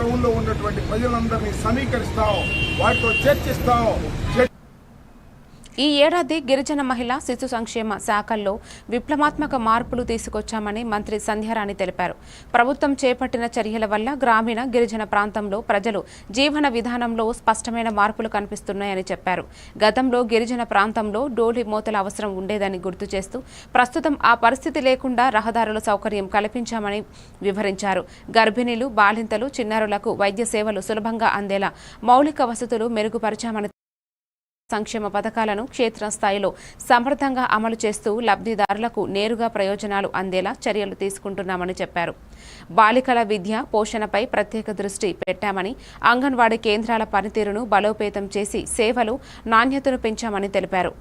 టౌన్లో ఉన్నటువంటి ప్రజలందరినీ సమీకరిస్తాం వాటితో చర్చిస్తాం. ఈ ఏడాది గిరిజన మహిళా శిశు సంక్షేమ శాఖల్లో విప్లవాత్మక మార్పులు తీసుకొచ్చామని మంత్రి సంధ్యారాణి తెలిపారు. ప్రభుత్వం చేపట్టిన చర్యల వల్ల గ్రామీణ గిరిజన ప్రాంతంలో ప్రజలు జీవన విధానంలో స్పష్టమైన మార్పులు కనిపిస్తున్నాయని చెప్పారు. గతంలో గిరిజన ప్రాంతంలో డోలి మూతల అవసరం ఉండేదని గుర్తు చేస్తూ ప్రస్తుతం ఆ పరిస్థితి లేకుండా రహదారుల సౌకర్యం కల్పించామని వివరించారు. గర్భిణీలు బాలింతలు చిన్నారులకు వైద్య సేవలు సులభంగా అందేలా మౌలిక వసతులు మెరుగుపరిచామని సంక్షేమ పథకాలను క్షేత్రస్థాయిలో సమర్థంగా అమలు చేస్తూ లబ్ధిదారులకు నేరుగా ప్రయోజనాలు అందేలా చర్యలు తీసుకుంటున్నామని చెప్పారు. బాలికల విద్య పోషణపై ప్రత్యేక దృష్టి పెట్టామని అంగన్వాడీ కేంద్రాల పనితీరును బలోపేతం చేసి సేవలు నాణ్యతను పెంచామని తెలిపారు.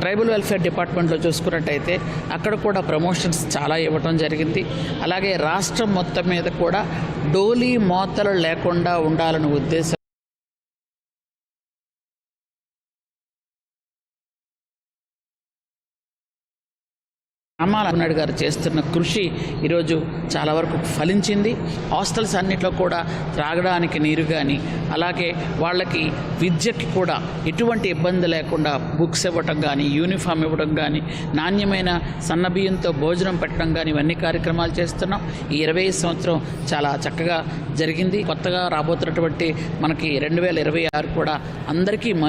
ట్రైబల్ వెల్ఫేర్ డిపార్ట్మెంట్లో చూసుకున్నట్టయితే అక్కడ కూడా ప్రమోషన్స్ చాలా ఇవ్వటం జరిగింది. అలాగే రాష్ట్రం మొత్తం మీద కూడా డోలీ మోతలు లేకుండా ఉండాలనే ఉద్దేశం రామానాయుడు గారు చేస్తున్న కృషి ఈరోజు చాలా వరకు ఫలించింది. హాస్టల్స్ అన్నిట్లో కూడా త్రాగడానికి నీరు కానీ అలాగే వాళ్ళకి విద్యకి కూడా ఎటువంటి ఇబ్బంది లేకుండా బుక్స్ ఇవ్వటం కానీ యూనిఫామ్ ఇవ్వడం కానీ నాణ్యమైన సన్నబియ్యంతో భోజనం పెట్టడం కానీ ఇవన్నీ కార్యక్రమాలు చేస్తున్నాం. ఈ ఇరవై సంవత్సరం చాలా చక్కగా జరిగింది. కొత్తగా రాబోతున్నటువంటి మనకి రెండు వేల ఇరవై ఆరు కూడా అందరికీ మంచి